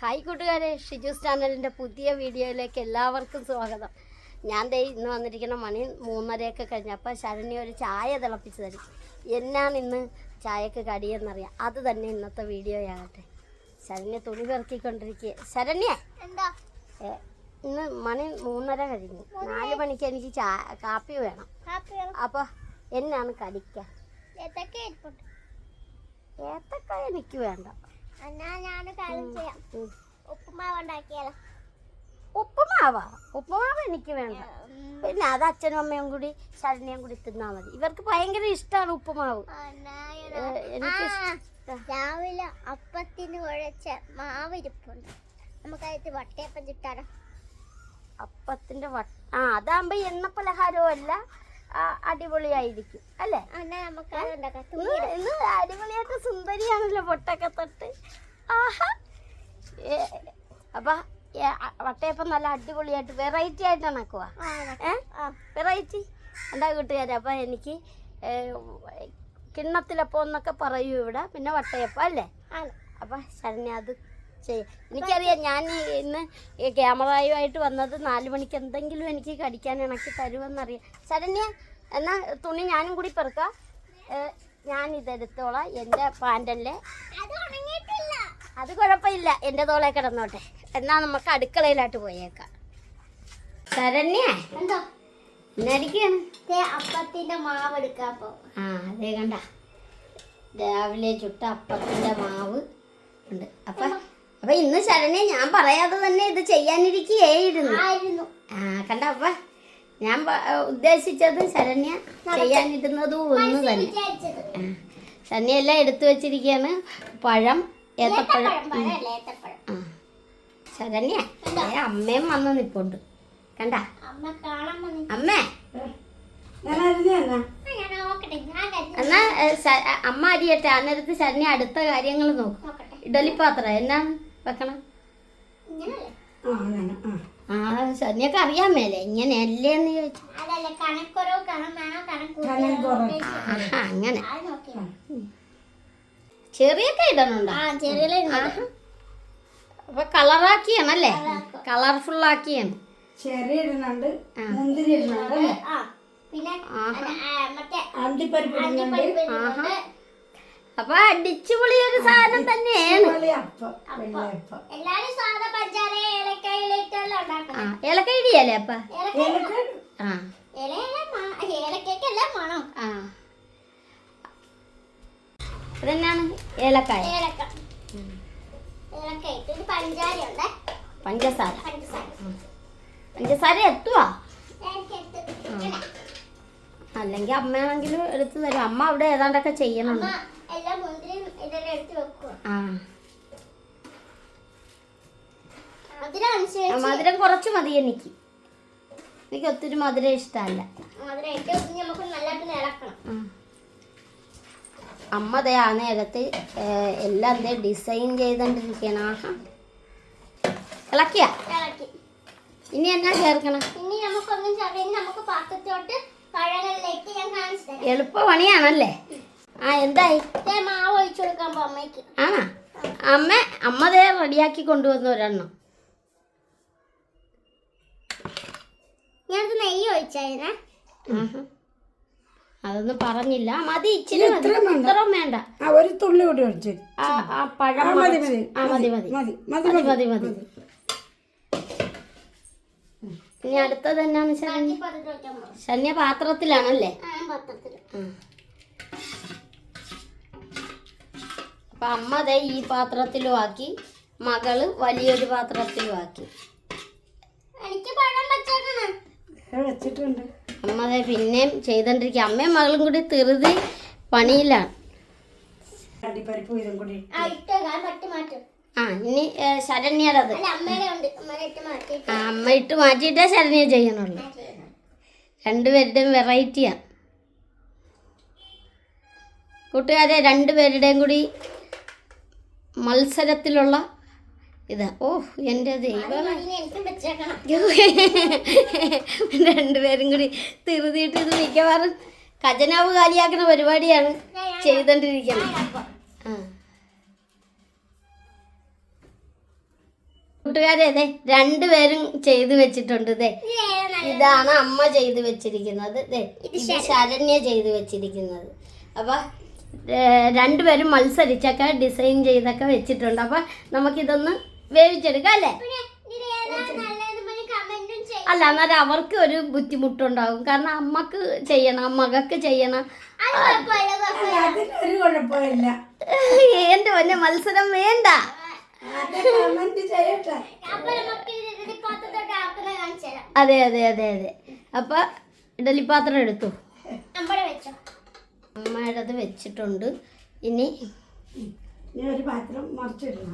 Hi കൂട്ടുകാരെ ഷിജൂസ് ചാനലിന്റെ പുതിയ വീഡിയോയിലേക്ക് എല്ലാവർക്കും സ്വാഗതം. ഞാൻ ദേ ഇന്ന് വന്നിരിക്കുന്ന മണി മൂന്നരയൊക്കെ കഴിഞ്ഞപ്പോൾ ശരണി ഒരു ചായ തിളപ്പിച്ച് തരും. എന്നാണ് ഇന്ന് ചായക്ക് കടിയെന്നറിയാം. അത് തന്നെ ഇന്നത്തെ വീഡിയോയാകട്ടെ. ശരണ്യ തുണി പെറുക്കിക്കൊണ്ടിരിക്കുക ശരണ്യ എന്താ? ഇന്ന് മണി മൂന്നര കഴിഞ്ഞു. നാല് മണിക്ക് എനിക്ക് ചാ കാപ്പി വേണം. അപ്പോൾ എന്നാണ് കടിക്കുക ഏത്തക്ക എനിക്ക് വേണ്ട. ഉപ്പുമാവ് ഉണ്ടാക്കിയാലോ ഉപ്പുമാവാ. ഉപ്പുമാവ് എനിക്ക് വേണ്ട. പിന്നെ അത് അച്ഛനും അമ്മയും കൂടി ശരണ്യം കൂടി തിന്നാ മതി. ഇവർക്ക് ഭയങ്കര ഇഷ്ടമാണ് ഉപ്പുമാവ്. എനിക്ക് രാവിലെ അപ്പത്തിന് കുഴച്ച മാവ് ഇരിപ്പുണ്ട് നമുക്കതിട്ട് വട്ടയപ്പം ചുട്ടാലോ? അപ്പത്തിന്റെ വട്ട ആ അതാകുമ്പോ എണ്ണ പലഹാരവും അല്ല. അടിപൊളിയായിരിക്കും അല്ലേ? ഇന്ന് അടിപൊളിയായിട്ട് സുന്ദരിയാണല്ലോ പൊട്ടൊക്കെ തൊട്ട്. ആഹാ. അപ്പൊ വട്ടയപ്പം നല്ല അടിപൊളിയായിട്ട് വെറൈറ്റി ആയിട്ട് ഉണ്ടാക്കുക ഏ? വെറൈറ്റി എന്താ കൂട്ടുകാരെ അപ്പൊ എനിക്ക് കിണ്ണത്തിലപ്പം എന്നൊക്കെ പറയൂ ഇവിടെ പിന്നെ വട്ടയപ്പം അല്ലേ? അപ്പം ശരണ്യ അത് ചെയ്യും എനിക്കറിയാം ഞാൻ ഇന്ന് ക്യാമറയുമായിട്ട് വന്നത് നാല് മണിക്ക് എന്തെങ്കിലും എനിക്ക് കടിക്കാൻ ഇണക്കി തരുമെന്നറിയാം. ശരണ്യ എന്നാ തുണി ഞാനും കൂടി പെറുക്കാം. ഞാൻ ഇതെടുത്തോളാം. എന്റെ പാന്റല്ലേ അത് കുഴപ്പമില്ല. എന്റെ തോളെ കിടന്നോട്ടെ. എന്നാ നമുക്ക് അടുക്കളയിലോട്ട് പോയേക്കാം. ശരണ്യ എന്തോ? എന്നടിക്കാണ് ദേ അപ്പത്തിന്റെ മാവ് എടുക്കാൻ പോ. ആ അതേ കണ്ട. രാവിലെ ചുട്ട അപ്പത്തിന്റെ മാവ് ഉണ്ട്. അപ്പൊ അപ്പൊ ഇന്ന് ശരണ്യ ഞാൻ പറയാതെ തന്നെ ഇത് ചെയ്യാനിരിക്കുകയായിരുന്നു. ആയിരുന്നു. ആ കണ്ട? അപ്പ ഞാൻ ഉദ്ദേശിച്ചത് ശരണ്യ ചെയ്യാനിരുന്നതും ഒന്ന് തന്നെ. ശരണ്യ എല്ലാം എടുത്തു വെച്ചിരിക്കുകയാണ്. പഴം ഏത്തപ്പഴം. ആ. ശരണ്യ അമ്മയും വന്ന് നിപ്പുണ്ട്. കണ്ട? അമ്മ കാണാൻ വന്നി അമ്മേ. ആ, ഞാൻ നോക്കട്ടെ ഞാൻ കരുതി എന്നാ അമ്മ അരിയട്ടെ. അന്നേരത്ത് ശരണ്യ അടുത്ത കാര്യങ്ങൾ നോക്കും. ഇഡലിപ്പാത്രം. എന്നാണ് വെക്കണം. ഇങ്ങനല്ലേ? ആ ശരണ്യൊക്കെ അറിയാൻ മേലെ. ഇങ്ങനെയല്ലേ എന്ന് ചോദിച്ചു. അങ്ങനെ. ചെറിയൊക്കെ ഇടണുണ്ടോ? ആ ചെറിയ അപ്പൊ കളറാക്കിയാണല്ലേ കളർഫുൾ ആക്കിയാണ് ചെറിയ ഇടുന്നുണ്ട് മുന്തിരി പിന്നെ അണ്ടിപ്പരിപ്പ് ഇടുന്നുണ്ട്. അപ്പൊ അടിച്ചുപൊളി ഒരു സാധനം തന്നെയാണ് എല്ലാരും സാധാ പഞ്ചാര ഏലക്കയിലിട്ടെല്ലാം ഉണ്ടാക്കണം. ആ ഏലക്ക ഇടിയല്ലേ അപ്പ? ഏലക്ക ആ. മണം ആ. അതെന്നാണ് ഏലക്കായ ഏലക്ക. ഏലക്ക ഇട്ട് ഇത് പഞ്ചാര പഞ്ചസാര. പഞ്ചസാര. പഞ്ചസാര എത്തുവാ. അല്ലെങ്കിൽ അമ്മയാണെങ്കിലും എടുത്തു തരും. അമ്മ അവിടെ ഏതാണ്ടൊക്കെ ചെയ്യണം. ആ. മധുരം കുറച്ച് മതി എനിക്ക്. എനിക്ക് ഒത്തിരി മധുരം ഇഷ്ടമല്ല. അമ്മ ദേ ആ നേരത്ത് എല്ലാം ദേ ഡിസൈൻ ചെയ്തോണ്ടിരിക്കണം ആഹാ. ഇളക്കിയ? ഇളക്കി. ഇനി എന്നാ ചേർക്കണം? ഇനി നമുക്കൊന്നും ചെറിയ നമുക്ക് പാത്രത്തോട്ട് പഴങ്ങളിലേക്ക് ഞാൻ കാണിച്ചു തരാം എളുപ്പ പണിയാണല്ലേ ആ എന്തായി? മാവ് ഒഴിച്ചു കൊടുക്കാൻ അമ്മയ്ക്ക്. ആ അമ്മ അമ്മ ദേ റെഡിയാക്കി കൊണ്ടുവന്നു ഒരെണ്ണം. ഞാനത് നെയ്യ് ഒഴിച്ചായിരുന്നേ. അതൊന്നും പറഞ്ഞില്ല. മതി ഇച്ചിരി ഇത്രയും വേണ്ട. ഇത്രയും വേണ്ട. ആ ഒരു തുള്ളി കൂടി ഒഴിച്ചു. ആ പഴം മതി മതി മതി മതി മതി. മതി. ഇനി അടുത്തത് എന്നാന്ന് വെച്ചാൽ വെക്കാൻ പാത്രത്തിലാണല്ലേ? അപ്പൊ അമ്മ ദേ ഈ പാത്രത്തിലും ആക്കി മകൾ വലിയൊരു പാത്രത്തിലും ആക്കി. വെച്ചിട്ടുണ്ട്. അമ്മ അതെ പിന്നെയും ചെയ്തോണ്ടിരിക്കുക അമ്മയും മകളും കൂടി തെറുതി പണിയിലാണ്. അടിപ്പരിപ്പ് ഇതും കൂടി മാറ്റും. ഇനി ശരണ്യരത് അമ്മ ഇട്ട് മാറ്റിയിട്ടേ ശരണ്യ ചെയ്യണുള്ളൂ രണ്ടുപേരുടെയും വെറൈറ്റിയാ. കൂട്ടുകാരെ രണ്ടുപേരുടെയും കൂടി മത്സരത്തിലുള്ള ഇതാ. ഓ എന്റെ ദൈവം രണ്ടുപേരും കൂടി തിരുതിയിട്ട് ഇത് മിക്കവാറും ഖജനാവ് കാലിയാക്കുന്ന പരിപാടിയാണ് ചെയ്തോണ്ടിരിക്കുന്നത്. ആ. കൂട്ടുകാരെ അതെ രണ്ടുപേരും ചെയ്തു വെച്ചിട്ടുണ്ട് ഇതേ? ഇതാണ് അമ്മ ചെയ്തു വെച്ചിരിക്കുന്നത് ദേ, ഇത് ശരണ്യ ചെയ്തു വെച്ചിരിക്കുന്നത്. അപ്പൊ രണ്ടുപേരും മത്സരിച്ചൊക്കെ ഡിസൈൻ ചെയ്തൊക്കെ വെച്ചിട്ടുണ്ട്. അപ്പൊ നമുക്കിതൊന്ന് വേവിച്ചെടുക്കാം അല്ലേ? പിന്നെ അല്ല എന്നാൽ അവർക്ക് ഒരു ബുദ്ധിമുട്ടുണ്ടാകും. കാരണം അമ്മയ്ക്ക് ചെയ്യണം മകക്ക് ചെയ്യണം. എന്റെ വല്ല മത്സരം വേണ്ട. അത് അതെ അതെ അതെ അതെ. അപ്പൊ ഇഡലി പാത്രം എടുത്തു അമ്മയുടെ വെച്ചിട്ടുണ്ട്. ഇനി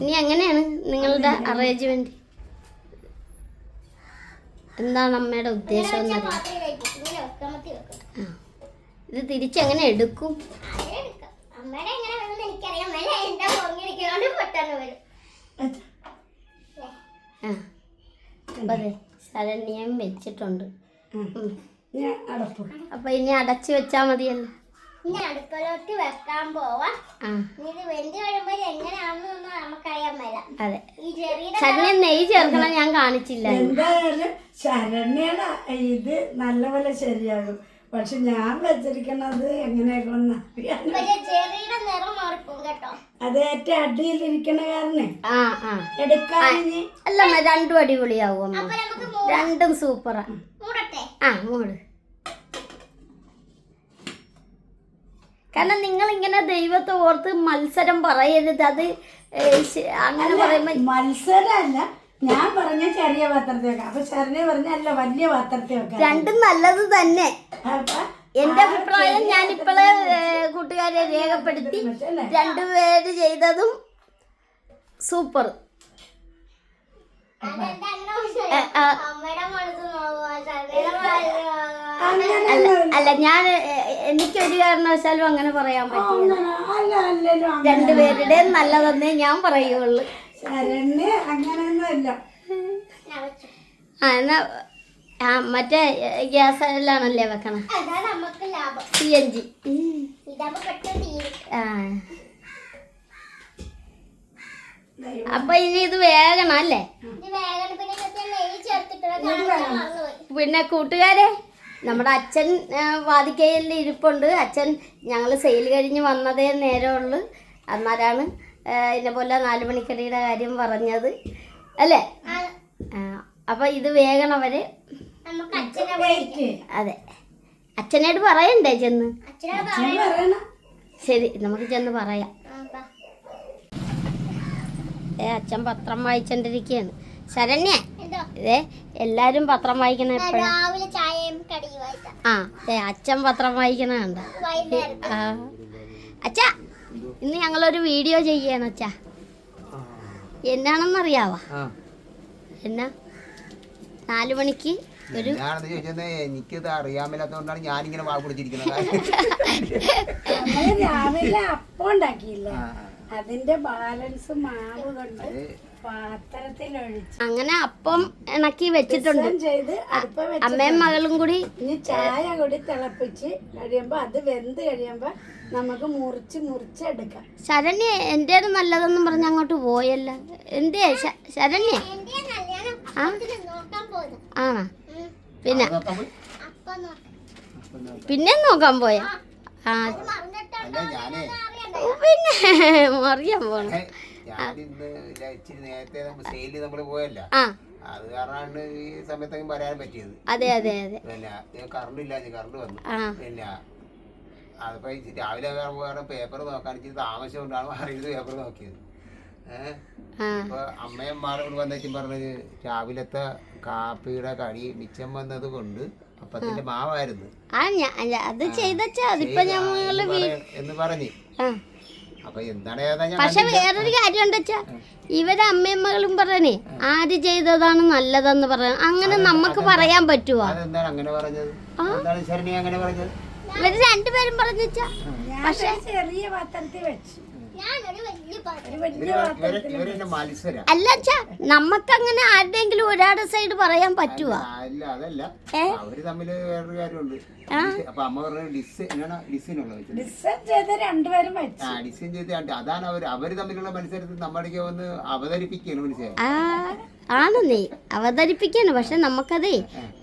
ഇനി എങ്ങനെയാണ് നിങ്ങളുടെ അറേഞ്ച്മെന്റ് എന്താണ് അമ്മയുടെ ഉദ്ദേശം എന്നറിയാം? ഇത് തിരിച്ചെങ്ങനെ എടുക്കും? അമ്മയുടെ എങ്ങനെ എനിക്കറിയാം. എന്റെ പൊങ്ങിരിക്കുന്നോണ്ട് പെട്ടെന്ന് വരും. അതെ. ശരണ്യം വെച്ചിട്ടുണ്ട്. അപ്പൊ ഇനി അടച്ചു വെച്ചാ മതിയല്ലോ. ഇനി അടുക്കളോട്ട് വെക്കാൻ പോവാം. ഇത് വെന്ത് കഴിയുമ്പോൾ എങ്ങനെയാണെന്നൊന്നും നമുക്കറിയാൻ വരാം. അതെ. ശരണ്യം നെയ്യ് ചേർക്കണം ഞാൻ കാണിച്ചില്ല എന്തായാലും ശരണ്യയുടെ ഇത് നല്ലപോലെ ശരിയാകും. പക്ഷെ ഞാൻ വെച്ചിരിക്കണത് പക്ഷേ ചെറിയുടെ നിറം മാറിപ്പോകും കേട്ടോ. അത് ഏറ്റവും അടിയിലിരിക്കണ കാരണേ ആ ആ. എടുക്കാൻ അല്ല രണ്ടും അടിപൊളിയാവും രണ്ടും സൂപ്പറാ. മൂടട്ടെ? ആ മൂട്. കാരണം നിങ്ങൾ ഇങ്ങനെ ദൈവത്തെ ഓർത്ത് മത്സരം പറയരുത്. അത് അങ്ങനെ പറയുമ്പോ മത്സരമല്ല ഞാൻ പറഞ്ഞ ചെറിയ പാത്രത്തിൽ വെക്കാം അപ്പൊ ചെറിയ പറഞ്ഞ അല്ല വലിയ പാത്രത്തിൽ വെക്കാം രണ്ടും നല്ലത് തന്നെ. അപ്പൊ എന്റെ അഭിപ്രായം ഞാൻ ഇപ്പോഴേ കൂട്ടുകാരെ രേഖപ്പെടുത്തി രണ്ടുപേര് ചെയ്തതും സൂപ്പർ. അല്ല അല്ല ഞാൻ എനിക്കൊരു കാരണവശാലും അങ്ങനെ പറയാൻ പറ്റില്ല. അല്ല അല്ലല്ലോ അങ്ങനെ. രണ്ടുപേരുടെയും നല്ലതെന്നേ ഞാൻ പറയുള്ളൂ. ശരണ്യ അങ്ങനെയൊന്നും അല്ല ആ എന്നാ ആ മറ്റേ ഗ്യാസ് എല്ലാണല്ലേ വെക്കണം? നമുക്ക് ലാഭം. C N G. ആ. അപ്പൊ ഇനി ഇത് വേഗണം അല്ലേ? പിന്നെ ഇതിനകത്ത് ചേർത്തിട്ടുള്ള പിന്നെ കൂട്ടുകാരെ നമ്മുടെ അച്ഛൻ വാതിക്കയിൽ ഇരിപ്പുണ്ട്. അച്ഛൻ ഞങ്ങൾ സെയിൽ കഴിഞ്ഞ് വന്നതേ നേരമുള്ളൂ. അന്നേരമാണ് ഇതിനെ പോലെ നാല് മണിക്കടിയുടെ കാര്യം പറഞ്ഞത്. അല്ലേ? അപ്പൊ ഇത് വേഗണം വരെ നമുക്ക് അതെ. അച്ഛനോട് പറയണ്ടേ ചെന്ന്? ശരി നമുക്ക് ചെന്ന് പറയാം. ഏ അച്ഛൻ പത്രം വായിച്ചോണ്ടിരിക്കുകയാണ് ശരണ്യ ഏ ഇതേ എല്ലാരും പത്രം വായിക്കണ എപ്പോഴാ? ആ അച്ഛൻ പത്രം വായിക്കണ കണ്ട? ആ. അച്ഛാ ഇന്ന് ഞങ്ങളൊരു വീഡിയോ ചെയ്യാണ് അച്ഛാ. എന്നാണെന്നറിയാവോ? എന്നാ? നാലു മണിക്ക് ഒരു ഞാനെന്ന് ചോദിച്ചത് എനിക്കിത് അറിയാൻ മേലാത്തതുകൊണ്ടാണ് ഞാനിങ്ങനെ വാ പിടിച്ചിരിക്കുന്നത് രാവിലെ അപ്പം ഉണ്ടാക്കിയില്ല? അതിന്റെ ബാലൻസ് മാവ് കൊണ്ട് പാത്രത്തിൽ അങ്ങനെ അപ്പം ഇണക്കി വെച്ചിട്ടുണ്ട്. ചെയ്ത് അമ്മയും മകളും കൂടി ഇനി ചായ കൂടി തിളപ്പിച്ച് കഴിയുമ്പോ അത് വെന്ത് കഴിയുമ്പോ നമുക്ക് മുറിച്ച് എടുക്കാം. ശരണ്യ എന്റെ നല്ലതെന്നും പറഞ്ഞ് അങ്ങോട്ട് പോയല്ല. എന്തേ ശരണ്യ? ആണോ? പിന്നെ? നോക്കാൻ പോയി. പിന്നെ നോക്കാൻ പോയ? ആ പിന്നെ. അറിയാൻ പോണം. അത് കാരണമാണ് ഈ സമയത്തൊക്കെ വരാൻ പറ്റിയത്. അതെ അതെ അതെ. കറണ്ട് ഇല്ല കറണ്ട് വന്നു. പിന്നെ അതിപ്പോ ഈ രാവിലെ വേറെ പേപ്പർ നോക്കാൻ ഇച്ചിരി താമസം കൊണ്ടാണ് അറിയത് പേപ്പർ നോക്കിയത്. ഏഹ് ആ. അപ്പൊ അമ്മയും മാരോട് വന്നേച്ചും പറഞ്ഞത് രാവിലത്തെ കാപ്പിയുടെ കടി മിച്ചം വന്നത് കൊണ്ട് അപ്പത്തിന്റെ മാവായിരുന്നു. അത് എന്ന് പറഞ്ഞു. അപ്പൊ എന്താണ് പക്ഷെ. വേറൊരു കാര്യം ഉണ്ടച്ചാ ഇവരെ അമ്മയും മകളും പറഞ്ഞേ ആര് ചെയ്തതാണ് നല്ലതെന്ന് പറയാൻ അങ്ങനെ നമുക്ക് പറയാൻ പറ്റുമോ അങ്ങനെ പറഞ്ഞത്? അങ്ങനെ പറഞ്ഞത്? ഇവർ രണ്ടുപേരും പറഞ്ഞാ പക്ഷെ ചെറിയ പാത്രത്തിൽ വെച്ചു. അല്ല അച്ഛാ ആരുടെങ്കിലും ഒരാളുടെ സൈഡ് പറയാൻ പറ്റുമോ അല്ല അതല്ല? അവർ തമ്മിൽ വേറൊരു കാര്യമുണ്ട് അപ്പൊ അമ്മ പറഞ്ഞ ഡിസ് എന്നാണ് ഡിസിനുള്ള വെച്ചത് ഡിസൈൻ ചെയ്ത് രണ്ടുപേരും വെച്ച്. ആ ഡിസൈൻ ചെയ്ത് അതാണ് അവർ അവർ തമ്മിലുള്ള മത്സരത്തിൽ നമ്മുടെ വന്ന് അവതരിപ്പിക്കുകയാണ് മനസ്സിലായി ആ. ആണെന്നേ അവതരിപ്പിക്കാണ് പക്ഷെ നമുക്കതേ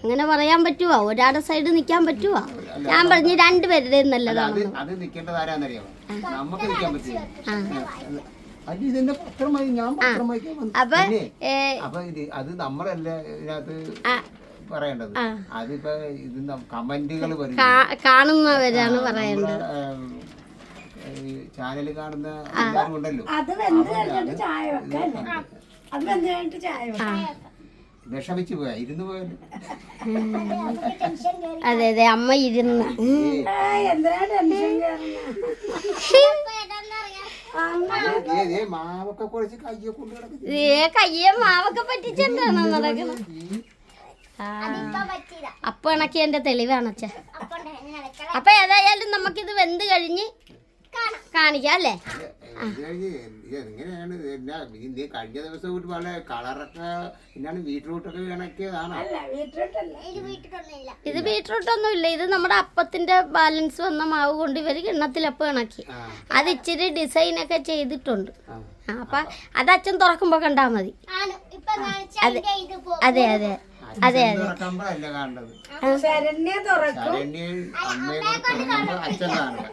അങ്ങനെ പറയാൻ പറ്റുവോ? ഒരാളുടെ സൈഡ് നിൽക്കാൻ പറ്റുവോ? ഞാൻ പറഞ്ഞു രണ്ടുപേരുടെ നല്ലതാണ്. അത് നിൽക്കേണ്ടത് ആരാന്നറിയാമോ നമുക്ക് നിൽക്കാൻ പറ്റില്ല. അപ്പൊ ഇത് അത് നമ്മളല്ല ഇതിനകത്ത് ആ. പറയേണ്ടത്? ആ. അതിപ്പോ ഇത് കമന്റുകൾ വരും കാ- കാണുന്നവരാണ് പറയേണ്ടത് ചാനൽ കാണുന്ന എല്ലാവരും ഉണ്ടല്ലോ. അത് ചായ വിഷമിച്ചു പോയാ ഇരുന്ന് പോയാലും അതെ അതെ അമ്മ ഇരുന്ന്. ഏ, കയ്യെ മാവൊക്കെ പറ്റിച്ചെന്താണോ നടക്കുന്നത് അപ്പൊ ഇണക്കിയതിന്റെ തെളിവാണ് അച്ഛ. അപ്പൊ ഏതായാലും നമുക്കിത് വെന്ത് കഴിഞ്ഞ് കാണിക്കാം അല്ലേ? എങ്ങനെയാണ്? നീ കഴിഞ്ഞ ദിവസം കൂടി വളരെ കളറൊക്കെ എന്നാണ് ബീട്രൂട്ടൊക്കെ ഇണക്കിയതാണ്? അല്ല ഇത് ബീട്രൂട്ട് ഒന്നും ഇല്ല ഇത് നമ്മുടെ അപ്പത്തിന്റെ ബാലൻസ് വന്ന മാവ് കൊണ്ട് ഇവർ കിണ്ണത്തിലപ്പം ഇണക്കി. അത് ഇച്ചിരി ഡിസൈൻ ഒക്കെ ചെയ്തിട്ടുണ്ട്. അപ്പൊ അത് അച്ഛൻ തുറക്കുമ്പോ കണ്ടാ മതി. അതെ ഇത് അതെ അതെ. അതെ അച്ഛൻ തുറക്കുമ്പോഴല്ല കാണേണ്ടത് ശരണ്യ തുറക്കും. തുറക്കുമ്പോ അച്ഛൻ കാണുക.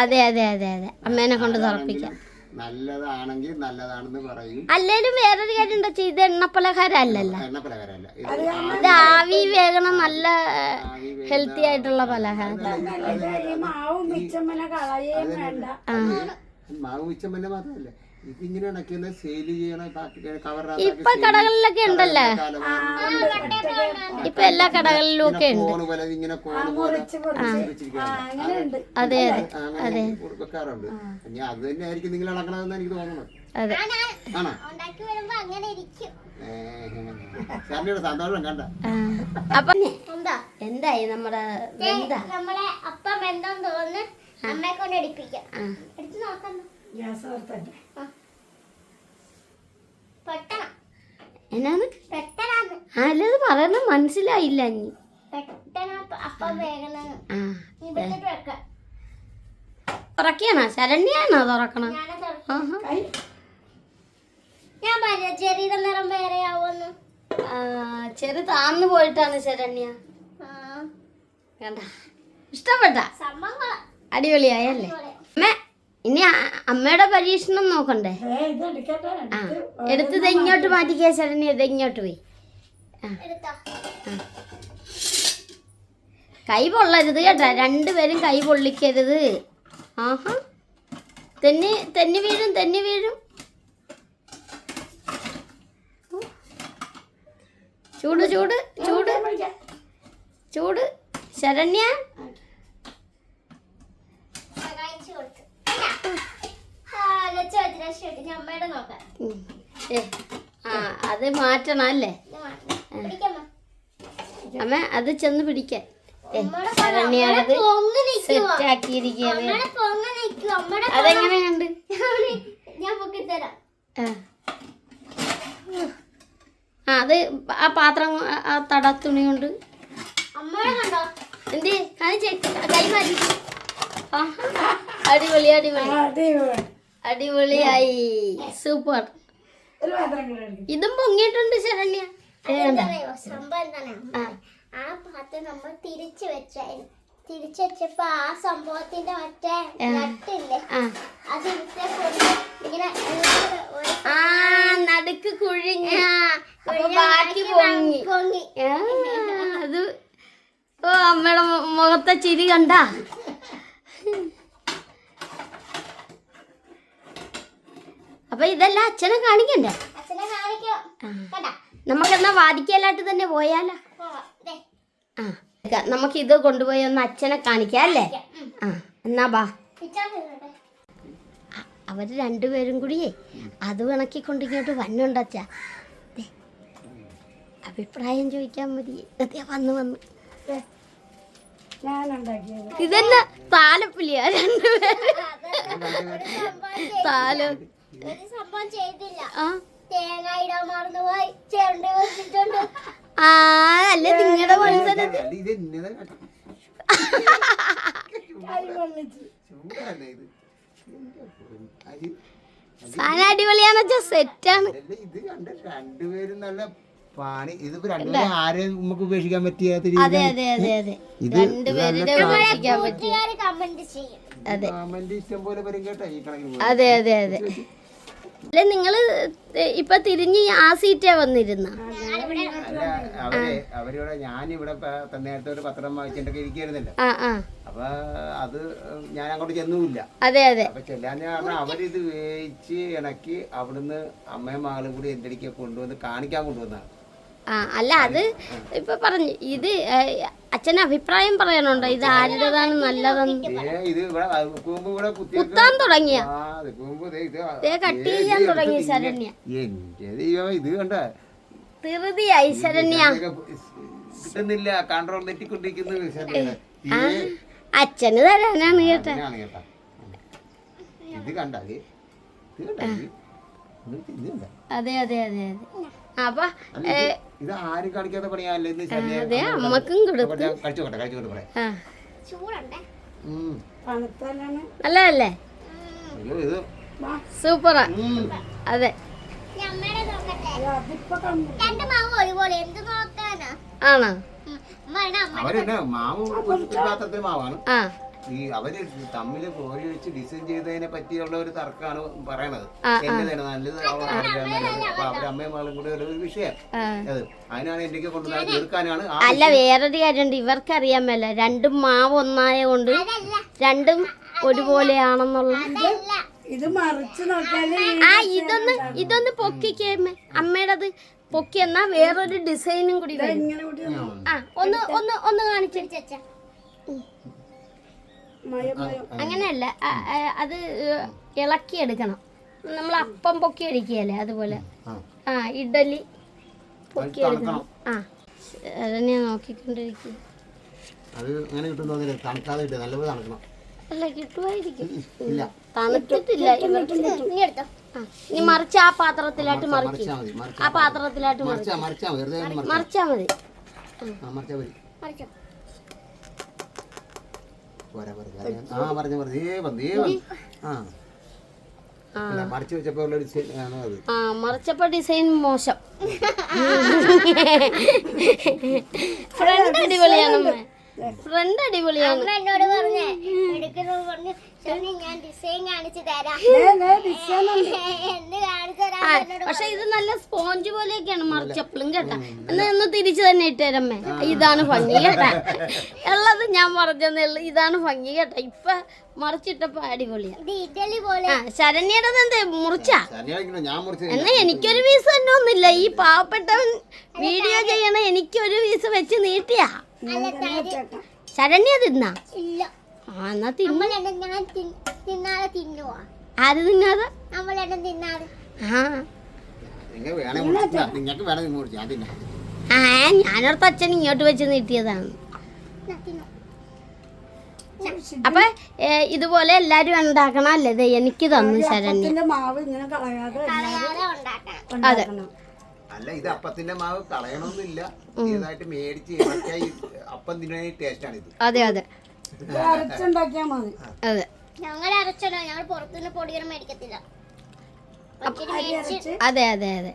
അതെ അതെ അതെ അതെ. അമ്മേനെ കൊണ്ട് തുറപ്പിക്കാം. നല്ലതാണെങ്കിൽ നല്ലതാണെന്ന് പറയും. അല്ലേലും വേറൊരു കാര്യം എന്താ വെച്ചാൽ ഇത് എണ്ണപ്പലഹാരം അല്ലല്ലോ എണ്ണ പലഹാരമല്ല. ഇത് ഇത് ആവി വേഗണ നല്ല ഹെൽത്തി ആയിട്ടുള്ള പലഹാരം. ഇത് മാവും മിച്ചമ്മനെ കളയേ വേണ്ട. മാവും മിച്ചമ്മനെ മാത്രമല്ല. ഇതിങ്ങനെ സെയിൽ ചെയ്യണ ഇപ്പൊ കടകളിലൊക്കെ ഉണ്ടല്ലേ? ഇപ്പൊ എല്ലാ കടകളിലും ഒക്കെ ഉണ്ട്. അതെ ഇങ്ങനെ അതെ. അതെ അങ്ങനെ വെക്കാറുണ്ട് ഇനി അത് തന്നെ ആയിരിക്കും നിങ്ങൾ ഇളക്കണമെന്ന് എനിക്ക് തോന്നുന്നു. അതെ. സന്തോഷം കണ്ട. അപ്പൊ എന്താ? എന്തായി നമ്മുടെ നമ്മളെ അപ്പം എന്താന്ന് തോന്നുന്നു. അമ്മയെ കൊണ്ട് അടിപ്പിക്കാം. എടുത്ത് നോക്കാം ഗ്യാസ് ഓർത്തന്നെ പെട്ടെന്നാന്ന് ആ അല്ലത് പറയണ മനസ്സിലായില്ല വെക്കാം. തുറക്കണോ? ശരണ്യാണോ തുറക്കണം? ഞാൻ പറയാം ചെറിയ നിറം വേറെ ആവുമെന്ന്. ആ, ചെറു താന്നു പോയിട്ടാണ് ശരണ്യ. കണ്ട? ഇഷ്ടപ്പെട്ട? അടിപൊളിയായല്ലേ? അമ്മ ഇനി അമ്മയുടെ പരീക്ഷണം നോക്കണ്ടേ? ആ എടുത്ത് ഇത് ഇങ്ങോട്ട് മാറ്റിക്കേ ശരണ്യ ഇത് ഇങ്ങോട്ട് പോയി. കൈ പൊള്ളരുത് കേട്ടാ. രണ്ടുപേരും കൈ പൊള്ളിക്കരുത്. ആഹാ. തെന്നി തെന്നി വീഴും തെന്നി വീഴും. ചൂട് ചൂട് ചൂട്. ചൂട്. ശരണ്യ. ആ അത് മാറ്റണം അല്ലേ? അമ്മ. അത് ചെന്ന് പിടിക്കാൻ ശരണ്യാണത് സെറ്റ് ആക്കിയിരിക്കുകയാണ് അമ്മയുടെ പൊങ്ങ് നിൽക്കുവോ? അമ്മയുടെ അതെങ്ങനെ ഞാൻ പൊക്കി തരാം. ആ. അത് ആ പാത്രം ആ- തട തുണി കൊണ്ട്. എന്തേ? കാണിച്ചേ കൈ മാറ്റി. അടിപൊളി അടിപൊളി. അടിപൊളിയായി. സൂപ്പർ. ഇതും പൊങ്ങിയിട്ടുണ്ട് ശരണ്യ. ആ പാത്രം നമ്മൾ തിരിച്ചു വെച്ചായിരുന്നു. തിരിച്ചു വെച്ചപ്പോ ആ സംഭവത്തിന്റെ മറ്റേ നട്ടില്ലേ? ആ. അത് ഇവിടുത്തെ കൊണ്ട് ഇങ്ങനെ ഒരു ആ നടുക്ക് കുഴിഞ്ഞ. ബാക്കി പൊങ്ങി. പൊങ്ങി. അത് ഓ അമ്മയുടെ മുഖത്തെ ചിരി കണ്ട അപ്പൊ ഇതെല്ലാം അച്ഛനെ കാണിക്കണ്ടേ? നമുക്കെന്നാ വാദിക്കലായിട്ട് തന്നെ പോയാലോ? ആ. നമുക്ക് ഇത് കൊണ്ടുപോയി ഒന്ന് അച്ഛനെ കാണിക്കാം അല്ലേ? ആ എന്നാ ബാ അവർ രണ്ടുപേരും കൂടിയേ അത് വിണക്കിക്കൊണ്ട് ഇങ്ങോട്ട് വന്നുണ്ടച്ച അഭിപ്രായം ചോദിക്കാൻ മതി. വന്ന് വന്ന്. ഇതന്നെ താലപ്പിലിയാ രണ്ടുപേരും. താലം. ആ. അല്ല നിങ്ങളുടെ സാധനം അടിപൊളിയാന്ന് വെച്ചാ സെറ്റാണ്. ഇതല്ലേ ഇത് കണ്ട് രണ്ടുപേരും നല്ല പാണി. രണ്ടുപേരും ആരെയും നമുക്ക് ഉപേക്ഷിക്കാൻ പറ്റിയാത്ത ഇത് ഉപേക്ഷിക്കാൻ പറ്റി കൂട്ടുകാര് കമന്റ് ചെയ്യും. കമന്റ് ഇഷ്ടം പോലെ വരും കേട്ടോ ഈ കണക്കിന് അതെ അതെ അതെ. അല്ലെ നിങ്ങൾ ഇപ്പൊ തിരിഞ്ഞ് ആ സീറ്റേ വന്നിരുന്ന? അവരിവിടെ ഞാനിവിടെ നേരത്തെ ഒരു പത്രം വായിച്ചിട്ടൊക്കെ ഇരിക്കുന്നില്ല അപ്പൊ അത് ഞാൻ അങ്ങോട്ട് ചെന്നുമില്ല. അതെ അതെ. അപ്പൊ ചെല്ലാന്ന് കാരണം അവരിത് വേവിച്ച് ഇണക്കി അവിടുന്ന് അമ്മയും മകളും കൂടി എന്റെ അടുക്കെ കൊണ്ടുവന്ന് കാണിക്കാൻ കൊണ്ടുവന്നാണ് ആ അല്ല അത് ഇപ്പൊ പറഞ്ഞു ഇത് അച്ഛന് അഭിപ്രായം പറയാനുണ്ടോ? ഇത് ആരുടേതാണ് നല്ലതെന്ന്? കുത്താൻ തുടങ്ങിയ? കട്ട് ചെയ്യാൻ തുടങ്ങി ശരണ്യ. ഇത് കണ്ട? ധൃതിയായി ശരണ്യ. കിട്ടുന്നില്ല കൺട്രോൾ അച്ഛന് തരാനാണ് കേട്ടോ. ഇത് അതെ അതെ അതെ അതെ. അപ്പൊ ഇത് ആരും കാണിക്കാത്ത പണിയാണല്ലോ ഇന്ന് ശല്യം? അതെ കഴിച്ചു നോട്ടെ കഴിച്ചു കൊണ്ട് ആ ചൂടുണ്ടേ? ഉം. തണുത്താലാണ് നല്ലതല്ലേ? സൂപ്പറാ. അതെ. ആണോ? അവരെന്നെ മാവ് പാത്രത്തിൽ മാവാണ്. ആ. ഈ അവർ തമ്മിൽ കോഴി വെച്ച് ഡിസൈൻ ചെയ്തതിനെ പറ്റിയുള്ള ഒരു തർക്കമാണ് പറയണത്. എന്നതാണ് നല്ലത് അപ്പൊ അവരുടെ അമ്മയും മകളും കൂടെ ഒരു വിഷയം. അത് അതിനാണ് എന്റെ കൊണ്ടുവന്നത് തീർക്കാനാണ് അല്ല വേറൊരു കാര്യമുണ്ട്. ഇവർക്കറിയാൻ മേല. രണ്ടും മാവ് ഒന്നായ കൊണ്ട് രണ്ടും ഒരുപോലെയാണെന്നുള്ള ഇത് മറിച്ച് നോക്കിയാൽ ആ ഇതൊന്ന് ഇതൊന്ന് പൊക്കിക്കേ അമ്മയുടേത് പൊക്കി എന്നാ വേറൊരു ഡിസൈനും കൂടി ആ ഒന്ന് ഒന്ന് ഒന്ന് കാണിച്ചു. അങ്ങനെയല്ല അത് ഇളക്കി എടുക്കണം നമ്മൾ അപ്പം പൊക്കി അടിക്കുകയല്ലേ അതുപോലെ? ആ. ഇഡലി പൊക്കി എടുക്കണം ആ. നോക്കിക്കൊണ്ടിരിക്കുക അത് അങ്ങനെ തണുക്കാതെ നല്ലപോലെ തണുക്കണം. അല്ല കിട്ടുമായിരിക്കും. തണുത്തിട്ടില്ല. ഇനി മറിച്ച് ആ പാത്രത്തിലായിട്ട് മറിക്കും. മറിച്ചാ ആ പാത്രത്തിലായിട്ട് മറിച്ചാ മതി. മറിച്ചാ മതി. മറിച്ചോ? പോരാ. ആ പറഞ്ഞു പറഞ്ഞു. ആ. മറിച്ച് വെച്ചപ്പോ ആണ് അത്? ആ മറിച്ചപ്പോ ഡിസൈൻ മോശം. ഫ്രണ്ട് അടിപൊളിയാണ് ഫ്രണ്ട് അടിപൊളിയാണ്. എന്നോട് പറഞ്ഞേ എടുക്കുന്നത് പറഞ്ഞു ശനി ഞാൻ ഡിസൈൻ കാണിച്ചു തരാം. എന്ന് കാണിച്ചു പക്ഷെ ഇത് നല്ല സ്പോഞ്ച് പോലെയൊക്കെയാണ് മറിച്ചപ്പോഴും കേട്ടാ. എന്നാ ഒന്ന് തിരിച്ചു തന്നെ ഇട്ടേരമ്മേ ഇതാണ് ഭംഗി കേട്ടാ. ഉള്ളത് ഞാൻ പറഞ്ഞതേ ഇതാണ് ഭംഗി കേട്ടാ. ഇപ്പൊ മറിച്ചിട്ടപ്പോ അടിപൊളിയാ. ഇത് ഇഡലി പോലെ. ആ ശരണ്യയുടെ എന്ത്? മുറിച്ചാ? എന്നാ എനിക്കൊരു വീസ് തന്നെ ഒന്നുമില്ല. ഈ പാവപ്പെട്ടവൻ വീഡിയോ ചെയ്യണ എനിക്കൊരു വീസ് വെച്ച് നീട്ടിയാ. ശരണ്യ തിന്നാ? ഇല്ല. ആ എന്നാ തിന്നു. ആര് തിന്നാതെ? നമ്മൾ തിന്നാതെ. ആ നിങ്ങൾ വേണേ നിങ്ങൾക്ക് വേണേ നിങ്ങൾ മുറിച്ച് ഞാൻ തിന്നാം. ഞാനോർത്ത് അച്ഛൻ ഇങ്ങോട്ട് വെച്ച് നീട്ടിയതാണ്. അപ്പൊ ഇതുപോലെ എല്ലാരും ഉണ്ടാക്കണം അല്ലേ? ദേ എനിക്ക് തന്നു ശരണ്യ. അതെ ഉണ്ടാക്കണം. അല്ല ഇത് അപ്പത്തിന്റെ മാവ് കളയണമെന്നില്ല ഇതായിട്ട് മേടിച്ച് ഇറക്കിയ ഈ അപ്പം തിന്നാൻ ടേസ്റ്റ് ആണ് ഇത്. അതെ അതെ. അതെ. ഞങ്ങൾ അരച്ചല്ലോ ഞങ്ങൾ പുറത്തുനിന്ന് പൊടിയൊന്നും മേടിക്കത്തില്ല. അതെ അതെ അതെ.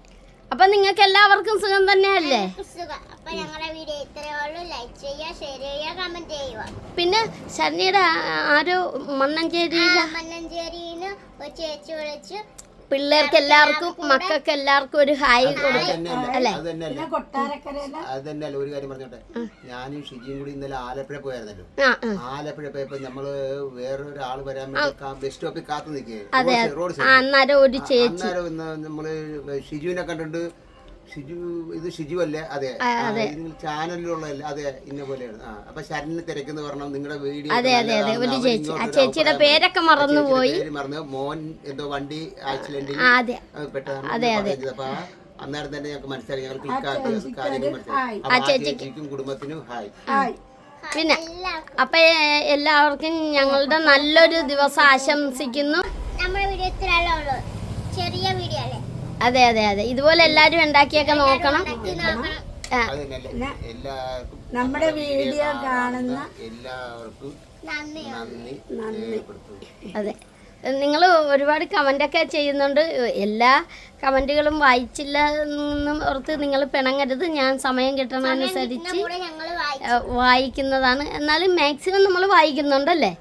അപ്പൊ നിങ്ങൾക്ക് എല്ലാവർക്കും സുഖം തന്നെയല്ലേ? സുഖം. അപ്പൊ ഞങ്ങളുടെ വീഡിയോ ഇത്രയേ ഉള്ളൂ. ലൈക്ക് ചെയ്യുക ഷെയർ ചെയ്യുക കമന്റ് ചെയ്യുക. പിന്നെ ശരണിയുടെ ആ- ആരോ മണ്ണഞ്ചേരി മണ്ണഞ്ചേരിന്ന് ഒരു ചേച്ചി വിളിച്ച്. പിള്ളേർക്ക് എല്ലാവർക്കും മക്കൾക്ക് എല്ലാവർക്കും ഒരു ഹായ് കൊടുക്കും തന്നെയല്ലേ അത് തന്നെയല്ലേ പിന്നെ കൊട്ടാരക്കരയിലെ അത് തന്നെയല്ല ഒരു കാര്യം പറഞ്ഞോട്ടെ. ഞാനും ഷിജിയും കൂടി ഇന്നലെ ആലപ്പുഴ പോയായിരുന്നല്ലോ. ആലപ്പുഴ പോയപ്പോ നമ്മൾ വേറൊരാൾ വരാൻ വേണ്ടി ബസ് സ്റ്റോപ്പിൽ കാത്തു നിൽക്കുകയാണ് നിൽക്കുകയായിരുന്നു റോഡ് ആ അന്നേരം ഒരു ചേച്ചി അന്നേരം നമ്മൾ ഷിജുവിനെ കണ്ടിട്ടുണ്ട് ഷിജു ഇത് ഷിജു അല്ലേ? അതെ. ചാനലിലുള്ള അതെ. ഇന്ന പോലെയാണ്. അപ്പൊ ശരണിനെ തിരക്കെന്ന് പറഞ്ഞാൽ നിങ്ങളുടെ വീഡിയോ അതെ അതെ അതെ. ഒരു ചേച്ചി ആ ചേച്ചിയുടെ പേരൊക്കെ മറന്നുപോയി. പോയി മറന്നു മോൻ എന്തോ വണ്ടി ആക്സിഡന്റിൽ ആ അതെ. പെട്ടതാണ് പറഞ്ഞത്. അപ്പൊ അന്നേരം തന്നെ ഞങ്ങൾക്ക് മനസ്സിലായി. ഞങ്ങൾ ക്ലിക്കാക്കി കാര്യങ്ങൾ മനസ്സിലായി. അപ്പൊ ആ ചേച്ചിക്കും. കുടുംബത്തിനും ഹായ്. ഹായ്. പിന്നെ അപ്പൊ എല്ലാവർക്കും ഞങ്ങളുടെ നല്ലൊരു ദിവസം ആശംസിക്കുന്നു. നമ്മുടെ വീഡിയോ ഇത്രയല്ലേ ഉള്ളൂ. ചെറിയ വീഡിയോ അല്ലേ? അതെ അതെ അതെ. ഇതുപോലെ എല്ലാരും ഉണ്ടാക്കിയൊക്കെ നോക്കണം. നമ്മുടെ വീഡിയോ കാണുന്ന എല്ലാവർക്കും നന്ദി. അതെ. നിങ്ങൾ ഒരുപാട് കമന്റൊക്കെ ചെയ്യുന്നുണ്ട്. എല്ലാ കമന്റുകളും വായിച്ചില്ല എന്നും ഓർത്ത് നിങ്ങൾ പിണങ്ങരുത്. ഞാൻ സമയം കിട്ടണമനുസരിച്ച് വായിക്കുന്നതാണ്. എന്നാലും മാക്സിമം നമ്മൾ വായിക്കുന്നുണ്ടല്ലേ?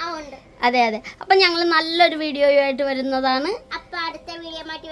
അതെ അതെ. അപ്പം ഞങ്ങൾ നല്ലൊരു വീഡിയോയുമായിട്ട് വരുന്നതാണ്. അപ്പം അടുത്ത വീഡിയോ മാറ്റി